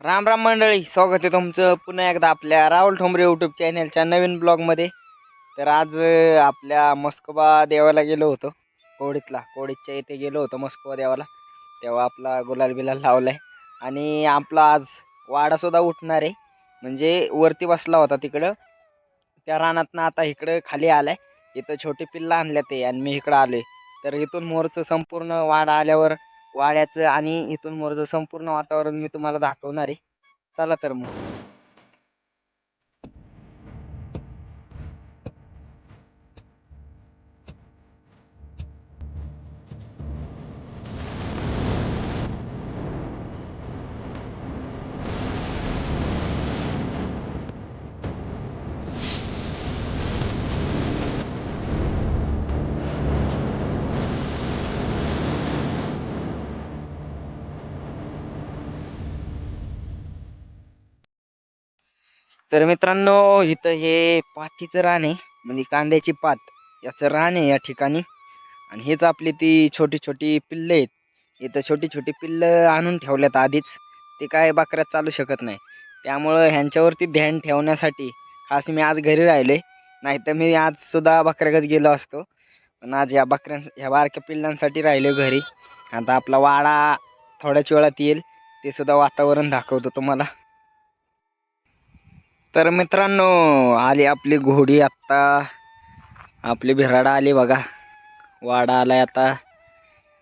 राम राम मंडळी स्वागत आहे तुमचं पुन्हा एकदा आपल्या राहुल ठोंबरे यूट्यूब चॅनलच्या नवीन ब्लॉगमध्ये तर आज आपल्या मस्कोबा देवाला गेलो होतो. कोडीतला कोडीतच्या इथे गेलो होतो मस्कोबा देवाला. तेव्हा आपला गुलाल बिलाल लावला आहे आणि आपला आज वाडासुद्धा उठणार आहे. म्हणजे वरती बसला होता तिकडं. त्या रानातनं आता इकडं खाली आलाय. इथं छोटे पिल्लं आणल्या ते आणि मी इकडं आले तर इथून मोरचं संपूर्ण वाडा आल्यावर वाड्याचं आणि इथून मोरचं संपूर्ण वातावरण मी तुम्हाला दाखवणार आहे. चला तर मग. तर मित्रांनो इथं हे पातीचं रान आहे. म्हणजे कांद्याची पात. याचं रान आहे या ठिकाणी. आणि हेच आपली ती छोटी छोटी पिल्लं आहेत. इथं छोटी छोटी पिल्लं आणून ठेवल्यात आधीच. ते काय बकऱ्यात चालू शकत नाही. त्यामुळं ह्यांच्यावरती ध्यान ठेवण्यासाठी खास मी आज घरी राहिले नाहीतर मी आजसुद्धा बकऱ्याकच गेलो असतो. पण आज या बकऱ्यां ह्या बारक्या पिल्लांसाठी राहिलो घरी. आता आपला वाडा थोड्याच वेळात येईल. ते सुद्धा वातावरण दाखवतो तुम्हाला. तर मित्रांनो आली आपली घोडी आत्ता. आपली भिराडा आली बघा. वाडा आलाय आता.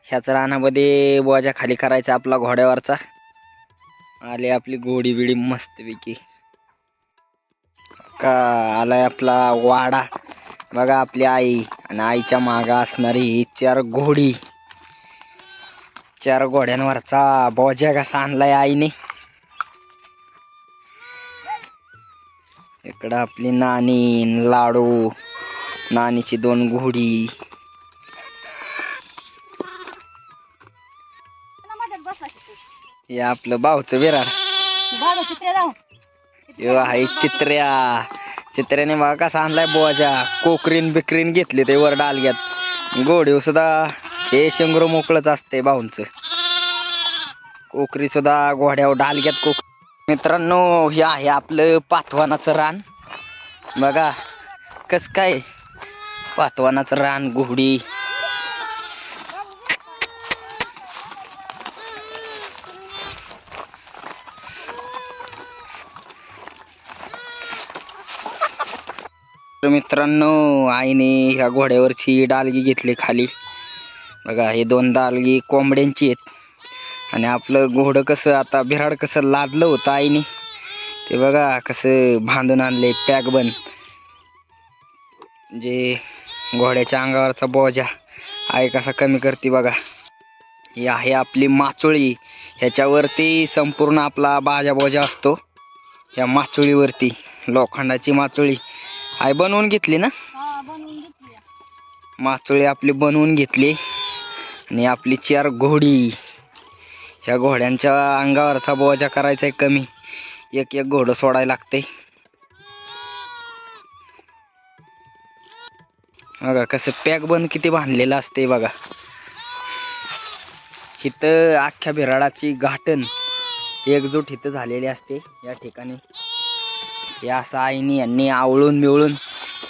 ह्याच रानामध्ये बोजा खाली करायचा आपला घोड्यावरचा. आली आपली घोडी बिडी मस्तपैकी. का आलाय आपला वाडा. बघा आपली आई आणि आईच्या मागं असणारी ही चार घोडी. चार घोड्यांवरचा बोजा कसा आणलाय आईने. इकडं आपली नाणी न लाडू नानीची दोन घोडी. हे आपलं भाऊचं विरार. यो आहे चित्र्या. चित्र्याने बघा कसा आणलाय बोजा कोकरीन बिकरीन घेतली ते वर डालग्यात. गोडीव सुद्धा हे शेंगरो मोकळच असते भाऊंच. कोकरी सुद्धा घोड्यावर डालग्यात कोक मित्रांनो हे आहे आपलं पाथवानाचं रान. बघा कस काय? पाथवानाचं रान घोडी. तर मित्रांनो आईने ह्या घोड्यावरची डालगी घेतली खाली. बघा हे दोन डालगी कोंबड्यांची आहेत. आणि आपलं घोडं कसं आता बिराड कसं लादलं होतं आईने. ते बघा कसं बांधून आणले पॅक बन. जे घोड्याच्या अंगावरचा बोजा आई कसा कमी करते बघा. ही आहे आपली माचोळी. ह्याच्यावरती संपूर्ण आपला बाजा बोजा असतो. या माचोळीवरती लोखंडाची माचोळी. आई बनवून घेतली ना? माचोळी आपली बनवून घेतली. आणि आपली चार घोडी. ह्या घोड्यांच्या अंगावरचा बोजा करायचा आहे कमी. एक एक घोडं सोडायला लागते बघा कसं पॅक बंद किती बांधलेलं असते बघा. इथं अख्ख्या बिराडाची घाटण एकजूट इथं झालेली असते. या ठिकाणी या असं आईनी यांनी आवळून मिळून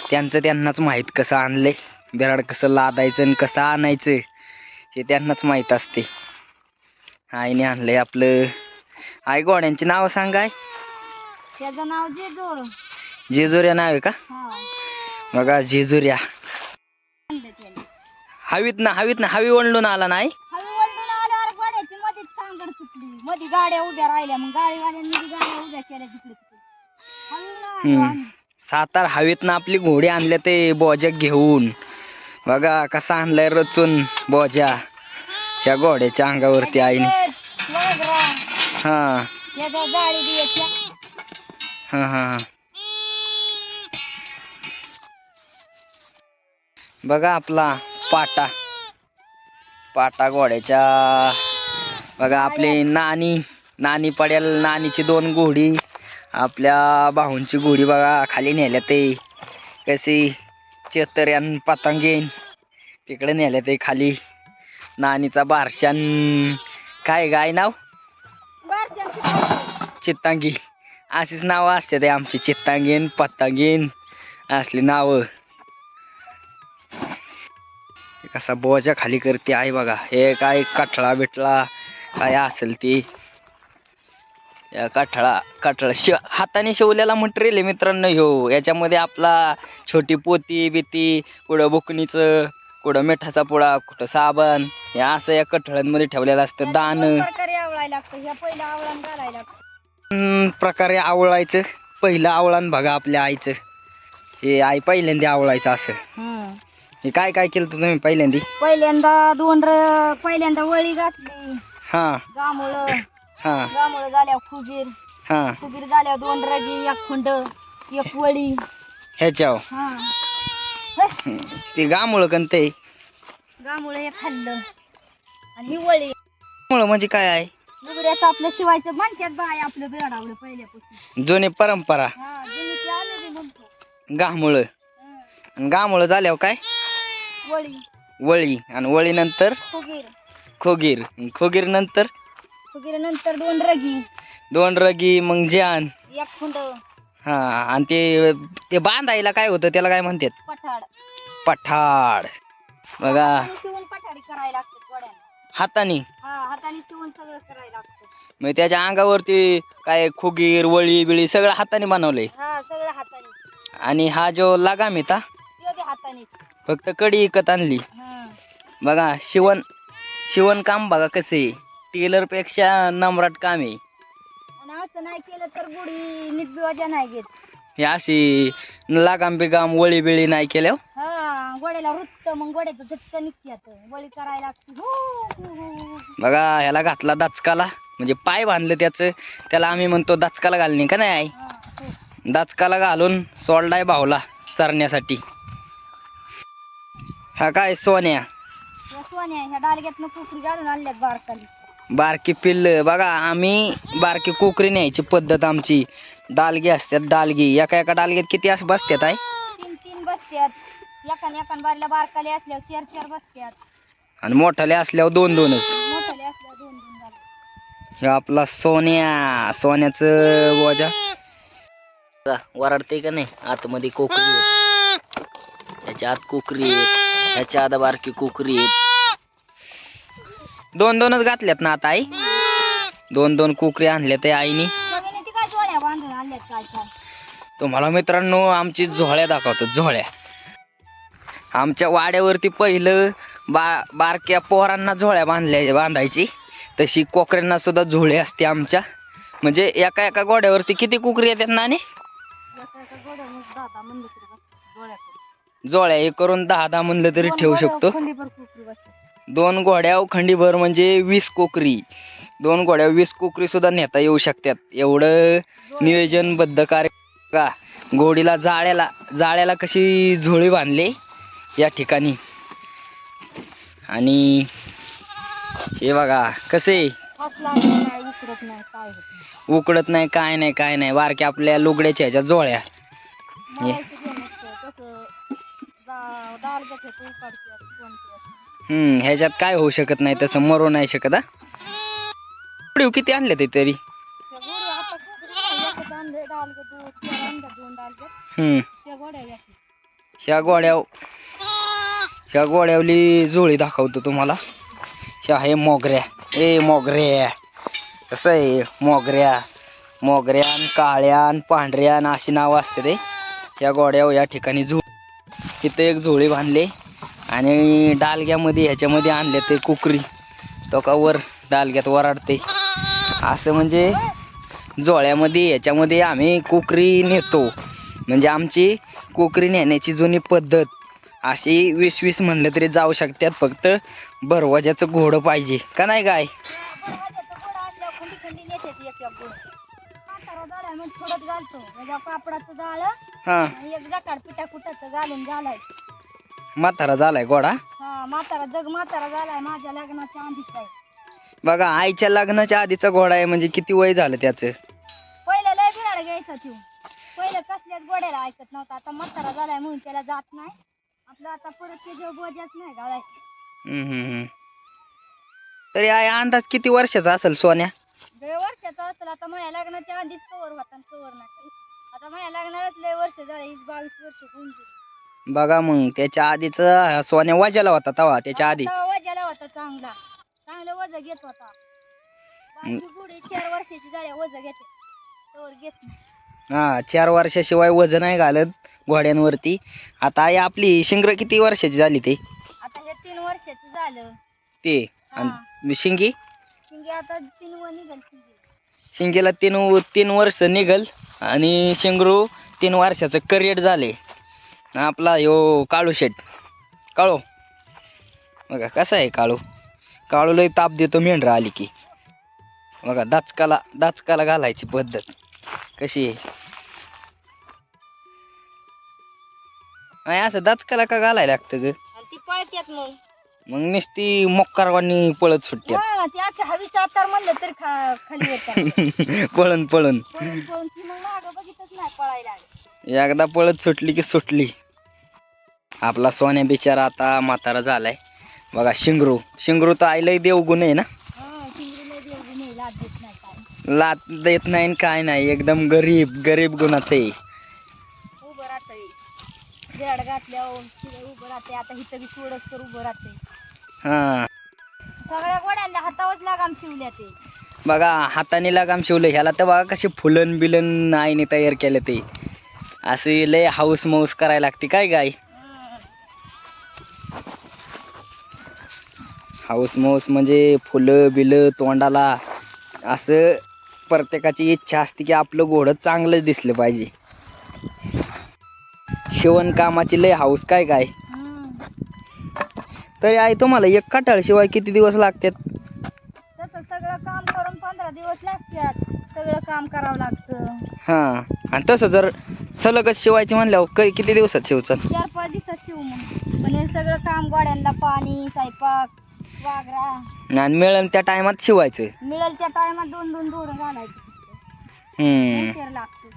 त्यांचं त्यांनाच माहीत कसं आणलंय. बिराड कसं लादायचं आणि कसं आणायचं हे त्यांनाच माहीत असते. आईने आणलंय आपलं. आई घोड्यांची नाव सांगाय त्याचं नाव जेजोर. जेजुऱ्या नाव आहे का? बघा जेजुऱ्या. आणलं हवीत ना हवीत ना हवी आला नाही वळून आल्यावर गाड्याची मध्येच सांगड सुटली. मध्ये गाड्या उभ्या राहिल्या मग गाडीवाल्यांनी बी गाड्या उभ्या केल्या तिकडे तिकडे. हळू ना आलो. आम्ही. सातार हवेत ना आपली घोडी आणल्या ते बोजा घेऊन. बघा कसा आणलाय रचून बोजा ह्या घोड्याच्या अंगावरती आईने. हा. हा हा हा. बघा आपला पाटा. पाटा घोड्याच्या. बघा आपली नानी. नानी पडेल नानीची दोन घोडी. आपल्या भाऊंची घोडी बघा खाली नेल्या ते. कशी चेतऱ्यान पतंगेन. तिकडे नेल्या ते खाली. नानीचा बारशान. काय गाय नाव? चित्तांगी. अशीच नावं असतात हे आमची चित्तांगीन पत्तांगीन असली नावं. कसा बोजा खाली करते आहे बघा. हे काय कठळा बिटळा काय असेल ती. या कठळा कठळा श हाताने शिवलेला मटेरियल आहे मित्रांनो ह्यो. याच्यामध्ये आपला छोटी पोती बिती कुठं बुकणीचं कुठं मिठाचा पुडा कुठं साबण हे असं या कठळ्यांमध्ये ठेवलेलं असतं दान प्रकारे आवळायला लागतं ह्या पहिला आवळण घालायला लागतं. हम्म, प्रकारे आवळायचं पहिलं आवळण बघा आपल्या आईचं. हे आई पहिल्यांदा आवळायचं असं. हे काय काय केलं तुम्ही पहिल्यांदा? पहिल्यांदा दोन र पहिल्यांदा वळी घातली. हां. गामुळं हां. गामुळं झाल्यावर खुगीर हां. खुगीर झाल्यावर दोन रगी एक खुंड एक वळी. ह्याच्यावर. हा. हम्म, ते गामुळं ते. गामुळं खाल्लं. आणि ही वळी. गामुळं म्हणजे काय आहे? लुगड्याचं आपलं शिवायचं म्हणतात बाय आपलं बेडावलं पहिल्यापासून. जुनी परंपरा. हा जुनी ती आलेली म्हणतो. गामुळं. हा. आणि गामुळं झाल्यावर काय? वळी. वळी. आणि वळीनंतर खुगीर. खोगीर. खोगीर नंतर? खुगीर नंतर दोन रगी. दोन रगी मग जान एक खुंड. हा आणि ते ते बांधायला काय होतं त्याला काय म्हणतात? पठाड. पठाड. बघा. हाताने शिवून पठाडी करायला लागते गोड्याने. हाताने? हा हाताने शिवून सगळं करायला लागतं. मग त्याच्या अंगावरती काय खोगीर वळी बिळी सगळं हाताने बनवलंय? हा सगळं हाताने. आणि हा जो लगाम आहे ता ते बी हाताने. फक्त कडी इकत आणली. बघा शिवण शिवण काम बघा कसं. टेलरपेक्षा नम्राट काम आहे. असं नाही केलं तर गुढी नीट बिवाजा नाही घेत. हे अशी लगाम बिगाम वळी बिळी नाही केल्या हा? गोड्याला वृत्त मग गोड्याचं झटकं निघते वळी करायला लागते. हू, हू, हू, हू. बघा ह्याला घातला दाचकाला. म्हणजे पाय बांधलं त्याचं. त्याला आम्ही म्हणतो दाचकाला घालणे का नाही आई? हा. दाचकाला घालून सोडलाय भावला चरण्यासाठी. हा काय सोन्या? या सोन्या ह्या डालग्यातनं कुकरी घालून आणल्यात बारकाली. बारकी पिल्ल. बघा आम्ही बारकी कोकरी न्यायची पद्धत आमची. डालगी असतात डालगी. एका एका डालग्यात किती असं बसतात आहे तीन तीन बसत्यात. एकान एकान बारीला बारकाली असल्यावर चार चार बसत्यात. आणि मोठाले असल्यावर दोन दोनच. मोठाले असल्यावर दोन दोन झाले. हे आपला सोन्या. सोन्याचं बोजा वराडते का नाही? आतमध्ये कोकरी आहेत. त्याच्या आत कोकरी आहेत. त्याच्या आत बारकी कोकरी आहेत. दोन दोनच घातल्यात ना आता आई? दोन दोन कोकरी आईनी. आणल्यात काय तुम्हाला मित्रांनो आमची झोळ्या दाखवतो झोळ्या. आमच्या वाड्यावरती पहिलं बा बारक्या पोरांना झोळ्या बांधल्या बांधायची. तशी कोकऱ्यांना सुद्धा झोळे असते आमच्या. म्हणजे एका एका गोड्यावरती किती कुकरी येतात ना आणि एका एका गोड्या मग दादा म्हणलं तरी बस जोड्याकडे जोळ्या हे करून दहा दहा म्हणलं तरी ठेवू शकतो. दोन घोड्या खंडीभर म्हणजे वीस कोकरी. दोन घोड्या वीस कोकरी सुद्धा नेता येऊ शकतात. एवढं नियोजनबद्ध कार्य का घोडीला जाळ्याला जाळ्याला कशी झोळी बांधले? या ठिकाणी. आणि हे बघा कसे? उकडत नाही काय नाही काय नाही. वारक्या आपल्या लुगड्याच्या ह्याच्या जोळ्या. मळायचं ह्याच्यात काय होऊ शकत नाही तसं मरू नाही शकत हा? किती आणले ते तरी? गोड्या हम्म. ह्या गोड्याव ह्या गोड्यावली जोळी दाखवतो तुम्हाला. ह्या आहे मोगऱ्या. ए मोगऱ्या. कसं आहे? मोगऱ्या. मोगऱ्या आणि काळ्या आणि पांढऱ्या अशी नावं असते ते. ह्या गोड्यावर या ठिकाणी झो तिथं एक झोळी बांधले. आणि डालग्यामध्ये ह्याच्यामध्ये आणले ते कुकरी. तो का वर डालग्यात वराडते. असं म्हणजे जोळ्यामध्ये ह्याच्यामध्ये आम्ही कुकरी नेतो. म्हणजे आमची कोकरी नेण्याची जुनी पद्धत अशी वीस वीस म्हणलं तरी जाऊ शकतात. फक्त भरवाजाचं घोडं पाहिजे. का नाही काय? हां. म्हातारा झालाय घोडा हा म्हातारा जग म्हातारा झालाय माझ्या लग्नाच्या आधीच आहे. बघा आईच्या लग्नाच्या आधीचा घोडा आहे म्हणजे किती वय झालं त्याचं? पहिलं लय बिराड घ्यायचा तू पहिलं कसल्याच गोड्याला ऐकत नव्हता. आता म्हातारा झालाय म्हणून त्याला जात नाही. आपलं आता परत ते जो बोजाच नाही घालायचं हम्म, हम्म, हम्म. तरी आई अंदाज किती वर्षाचा असेल सोन्या? दे वर्षाचा असला. आता माझ्या लग्नाच्या आधीच कवर होता आणि कवर नाही. आता माझ्या लग्नालाच लय वर्ष झाले. वीस बावीस वर्ष होऊन गेली. बघा मग त्याच्या आधीच सोन्या वाजायला होता तवा त्याच्या आधी. वजाला होता चांगला. चांगलं वज घेत होता. बाकी पुढे चार वर्षाची झाल्या वज घेते. तवर घेत नाही. हा चार वर्षाशिवाय वजन नाही घालत घोड्यांवरती. आता आई आपली शिंगर किती वर्षाची झाली ते? आता हे तीन वर्षाचं झालं. ते. आणि शिंगी? शिंगे आता तीन वर निघाल शिंगे. शिंगेला तीन तीन वर्ष निघल आणि शिंगरू तीन वर्षाचं करिअर झाले. आपला ह्यो काळू शेट. काळू. बघा कसा आहे काळू? काळू लय ताप देतो मेंढरा आली की. बघा दाचकाला दाचकाला घालायची पद्धत. कशी आहे? नाही असं दाचकाला का घालायला लागतं ग? आणि ती पळत्यात मग. मग नुसती मोक्कारवानी पळत सुटत्यात. हा, ती आता हवीचा आकार म्हणलं तर खा खाली येतात. पळून पळून. पळून पळून ती मग मागं बघितच नाही पळायला एकदा पळत सुटली की सुटली. आपला सोन्या बिचारा आता म्हातारा झालाय. बघा शिंगरू. शिंगरू तर आईलाही देवगुण आहे ना? हा लात देत नाही काय. नाही एकदम गरीब गरीब गुणाचं आहे. उभं राहतंय. बिराड घातल्यावर शिवाय उभं राहते आता इथं बी सोडस तर उभं राहते हा. सगळ्या गोड्यांना हातावच लागाम शिवल्या ते. बघा हाताने लगाम शिवलं. ह्याला तर बघा कसे फुलन बिलन आईने तयार केलं ते. असे लय हाऊस माऊस करायला लागते. काय गाय? हाऊस माऊस म्हणजे फुलं बिलं तोंडाला असं प्रत्येकाची इच्छा असते की आपलं घोडं चांगलं दिसलं पाहिजे. शिवण कामाची लय हाऊस काय काय तरी आई तुम्हाला एक काटाळ शिवाय किती दिवस लागतात? तसं सगळं काम करून पंधरा दिवस लागतात. सगळं काम करावं लागतं. हां. आणि तसं जर सलगच शिवायची म्हणल्यावर कै किती दिवसात शिवचं चार पाच दिवसात शिव मग. पण हे सगळं काम गोड्यांना पाणी स्वयंपाक वागरा. आणि मिळेल त्या टायमात शिवायचं मिळेल त्या टायमात दोन दोन दोर घालायचे हम्म. उशीर लागतो.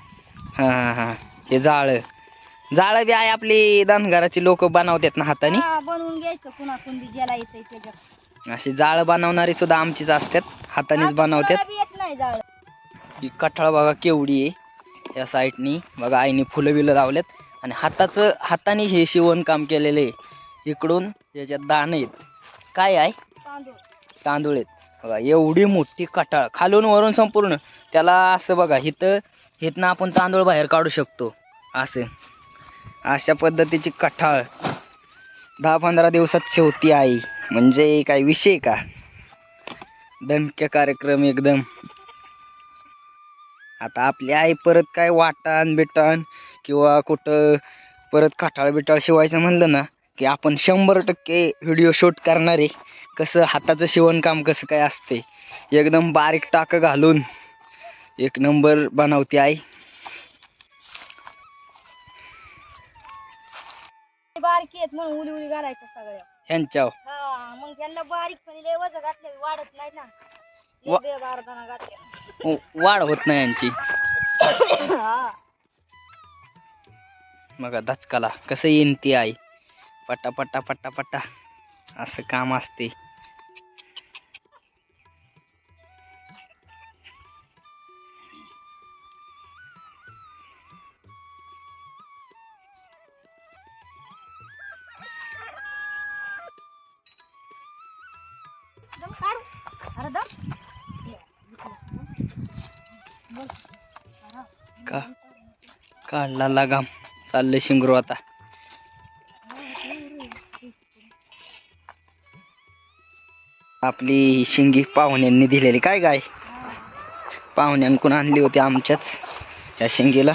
हां हां हां. हे जाळं. जाळं बी आहे आपली धनगराची लोक बनवतात ना हाताने. हा, बनवून घ्यायचं कुणाकून बी गेला येते त्याच्यात अशी जाळं बनवणारी सुद्धा आमचीच असतात हातानेच बनवतात. मला बी येत नाही जाळ. ही कठाळ बघा केवढी आहे. या साईडनी. बघा आईने फुलं बिलं लावल्यात आणि हाताचं हाताने हे शिवणकाम केलेलं आहे. इकडून याच्यात दाणं आहेत. काय आहे? तांदूळ. आहेत. बघा एवढी मोठी कठाळ खालून वरून संपूर्ण. त्याला असं बघा इथं इथनं आपण तांदूळ बाहेर काढू शकतो. असं. अशा पद्धतीची कठाळ दहा पंधरा दिवसात शेवती आई. म्हणजे काय विषय का? दणक्या कार्यक्रम एकदम. आता आपली आई परत काय वाटण बिटण किंवा कुठं परत कठाळ बिटाळ शिवायचं म्हणलं ना की आपण शंभर टक्के व्हिडिओ शूट करणारे कसं हाताचं शिवणकाम कसं काय असते एकदम बारीक टाकं घालून एक नंबर बनवते आई. बारकी आहेत म्हणून उली उली घालायचं सगळ्या. ह्यांच्या हा मग त्यांना बारीक पण लय वजन घातलं वाढत नाही ना. वाढ होत नाही यांची. बघा दचकाला कसं येईन ती आई. पट्टा पट्टा पट्टा पट्टा असं काम असते. काढला लगाम चाललंय शिंगरू आता. आपली ही शिंगी पाहुण्यांनी दिलेली. काय काय पाहुण्यांकडून आणली होती आमच्याच? या शिंगीला.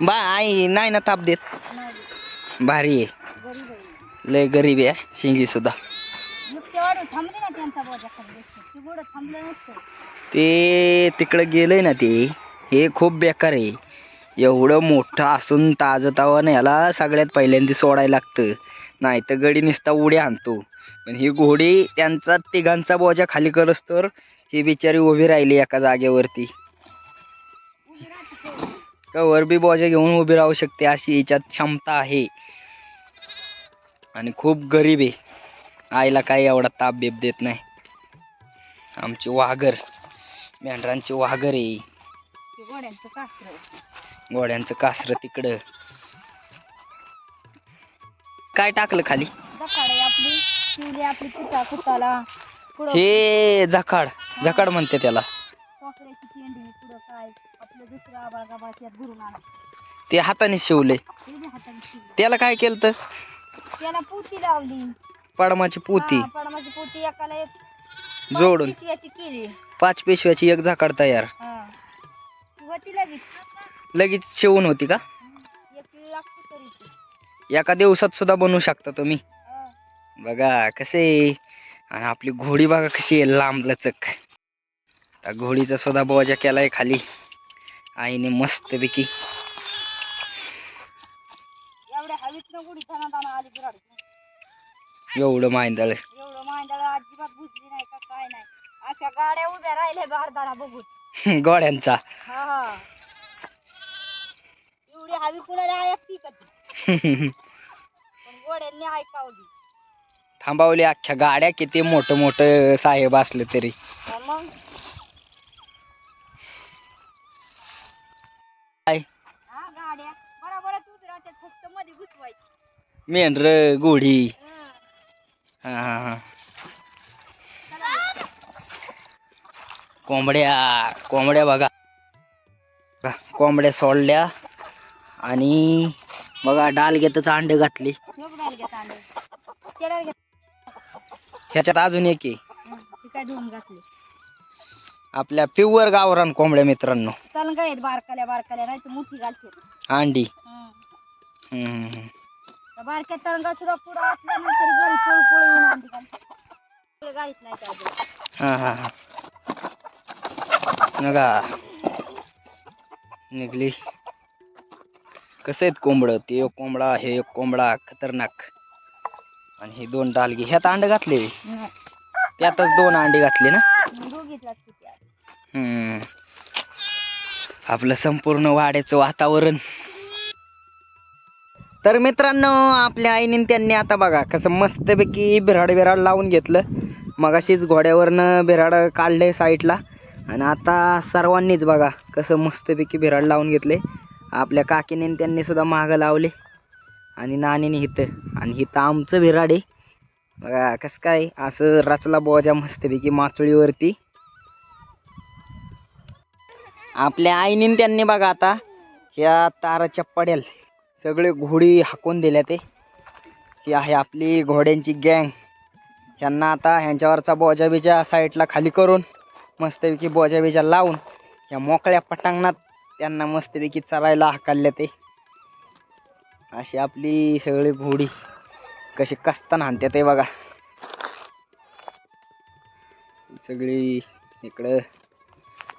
बा आई नाही ना ताप देत. भारी आहे. लय गरीब आहे शिंगी सुद्धा. ते ते तिकडं गेलंय ना ते. हे खूप बेकार आहे. एवढं मोठं असून ताजतावानं याला सगळ्यात पहिल्यांदा सोडायला लागतं. नाही तर गडी नुसता उडी आणतो. पण ही घोडी त्यांचा तिघांचा बोजा खाली करस तर ही बिचारी उभी राहिली एका जागेवरती. कवर बी बोजा घेऊन उभी राहू शकते अशी हिच्यात क्षमता आहे. आणि खूप गरीब आहे. आईला काही एवढा ताप बीप देत नाही. आमची वाघर मेंढरांची वाघर आहे. घोड्यांचं कासर. घोड्यांचं कासर तिकडं. काय टाकलं खाली? दखाडे आपली. शिवली आपली कुटा कुटाला पुढं हे झकाड झकाड म्हणते त्याला. ते हाताने शिवले. त्याला काय केलं तर त्याला पुती लावली. पडमाची पोती. पडमाची पोती एकाला एक जोडून. पाच पेशव्याची एक झाकाड तयार. होती लगेच. लगेच शिवून होती का? एक किलो लागतो तरी ती. एका दिवसात सुद्धा बनवू शकता तुम्ही. हा. बघा कसे आणि आपली घोडी बघा कशी आहे लांब लचक. त्या घोडीचा सुद्धा बोजा केलाय खाली. आईने मस्तपैकी. एवढ्या हवीत न आली बिराड एवढं मांदळ एवढं मांडाला अजिबात बुजली नाही का काय नाही. अशा गाड्या उभ्या राहिल्या बारदाना बघून. गोड्यांचा हा. हा एवढी हवी कुणाला ऐकती का ती पण गोड्यांनी ऐकावली. थांबावली अख्ख्या गाड्या किती मोठं मोठं साहेब असले तरी. हा मग? काय? हा गाड्या. बरोबरच उतरायच्या फक्त मध्ये घुसवायची. मेंढर घोडी हा. हा हा हा चला मग. कोंबड्या कोंबड्या बघा. कोंबड्या सोडल्या आणि बघा डाल घेतच अंडे घातली. ह्याच्यात अजून एक आहे. आपल्या प्युअर गावरान कोंबड्या मित्रांनो. बारकाल्या बारकाल्या नाही मोठी घालते. अंडी. बारक्या सुद्धा पुढं घरी हा हा हा. बघा निघली. कसं आहेत कोंबड? ते एक कोंबडा हे एक कोंबडा खतरनाक. आणि हे दोन डालगी. ह्यात अंड घातले? त्यातच दोन अंडी घातली ना? हम्म. आपलं संपूर्ण वाड्याचं वातावरण. तर मित्रांनो आपल्या आईने त्यांनी आता बघा कसं मस्तपैकी बिराड बिराड लावून घेतलं. मगाशीच घोड्यावरनं बिराड काढले साईडला आणि आता सर्वांनीच बघा कसं मस्तपैकी बिराड लावून घेतले. आपल्या काकीने त्यांनी सुद्धा मागं लावले. आणि नानीने हिथं आणि हिथं आमचं बिराड आहे. बघा कसं काय असं रचला बोजा मस्तपैकी माचोळीवरती. आपल्या आईने त्यांनी बघा आता ह्या ताराच्या पड्याल सगळे घोडी हाकून दिल्या ते. ही आहे आपली घोड्यांची गँग. ह्यांना आता ह्यांच्यावरचा बोजा बिजा साईडला खाली करून मस्तपैकी बोजा बिजा लावून या मोकळ्या पटांगणात त्यांना मस्तपैकी चरायला हाकलल्या ते. अशी आपली सगळी घोडी कशी कसताना हाणते ते बघा. सगळी इकडं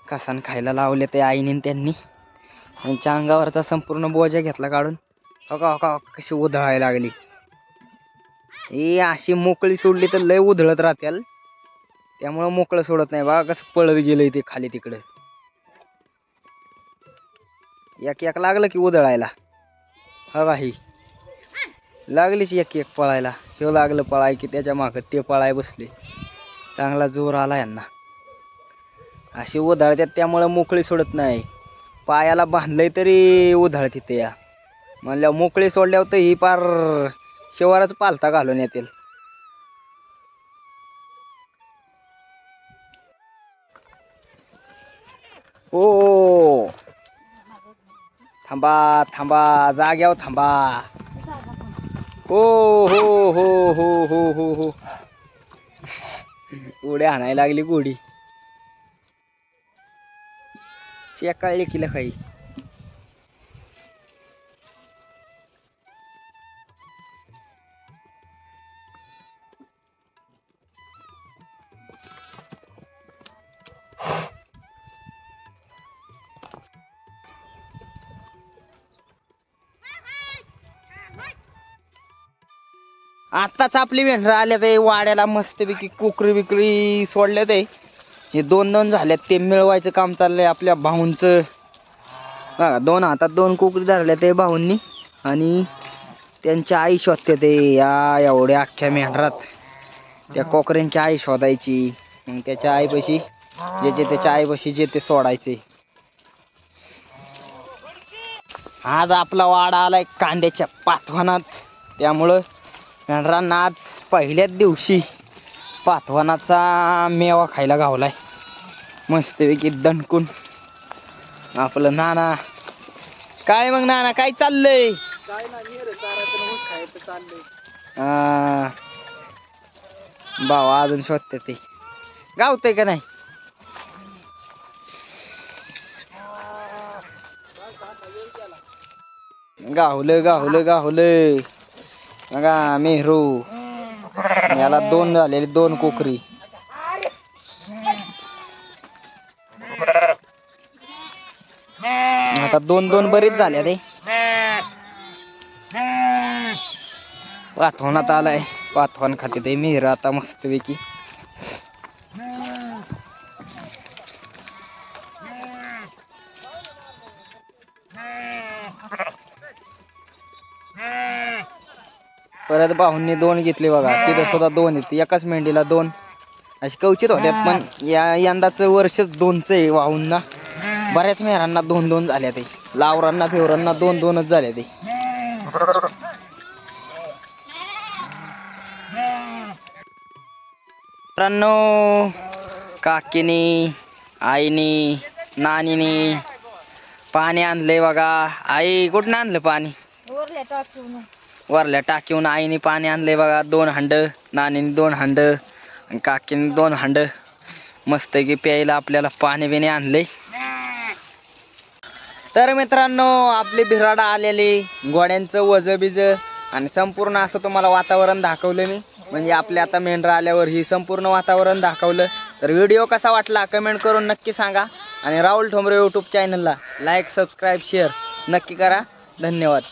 कसान खायला लावले ते आईने त्यांनी. त्यांच्या अंगावरचा संपूर्ण बोजा घेतला काढून. हो का हो हो कशी उधळायला लागली. ही अशी मोकळी सोडली तर लय उधळत राहत्याल. त्यामुळं मोकळं सोडत नाही बा. कसं पळत गेलंय ते खाली तिकडं. एक एक लागलं की उधळायला. हवा ही. लागलीच एक एक पळायला. हे लागलं पळाय की त्याच्या मागं ते पळाय बसले. चांगला जोर आला यांना. अशी उधळतात त्यामुळं मोकळी सोडत नाही. पायाला बांधलंय तरी उधळते तिथे या म्हणल्या मोकळी सोडल्यावर तर ही पार शिवारच पालता घालून येतील. हो थांबा थांबा जाग्यावर थांबा हो हो हो हो हो हो हो उड्या हाणायला लागली गोडी चेकाळली की काही आत्ताच आपली मेंढरं आल्यात आहे वाड्याला मस्तपैकी कुकरी बिकरी सोडल्यात आहे हे दोन दोन झाल्यात ते मिळवायचं काम चाललंय आपल्या भाऊंचं. बघा दोन हातात दोन कुकरी धरल्या ते भाऊंनी. आणि त्यांच्या आई शोधते ते या एवढ्या अख्ख्या मेंढरात त्या कोकऱ्यांची आई शोधायची मग त्याच्या आईपाशी ज्याचे त्याच्या आईपाशी जे ते सोडायचे. आज आपला वाडा आलाय कांद्याच्या पाथवानात त्यामुळं आज पहिल्याच दिवशी पाथवानाचा मेवा खायला गावलाय मस्तपैकी दणकून. आपलं नाना. काय मग नाना काय चाललंय? भावा अजून शोधते ते. गावतंय का नाही? गावलं गावलं गावलं. बघा मेहरू. याला दोन झालेले दोन कोकरी. आता दोन दोन बरीच झाल्या रे पाथवणात आलाय. पाथवण खाते ते मिहिर आता मस्तपैकी. परत भाऊंनी दोन घेतले बघा. तिथं सुद्धा दोन आहेत. एकाच मेंढीला दोन. अशी कवचित होत्यात पण या यंदाचं वर्षच दोनच आहे वाहूंना बऱ्याच मेहरांना दोन दोन झाल्या ते लावरांना फेवरांना दोन दोनच झाल्या ते मित्रांनो काकीनी आईनी नानीनी पाणी आणलंय बघा. आई कुठून आणलं पाणी? वरल्या टाकीहून आईने पाणी आणलंय बघा. दोन हांड नानीने दोन हांड आणि काकीने दोन हांड. मस्त की प्यायला आपल्याला पाणी बिणी आणले तर मित्रांनो आपली भिराडा आलेली. घोड्यांचं वज बिज आणि संपूर्ण असं तुम्हाला वातावरण दाखवलं मी. म्हणजे आपल्या आता मेंढरा आल्यावर ही संपूर्ण वातावरण दाखवलं. तर व्हिडिओ कसा वाटला कमेंट करून नक्की सांगा. आणि राहुल ठोंबरे यूट्यूब चॅनलला लाईक सबस्क्राईब शेअर नक्की करा. धन्यवाद.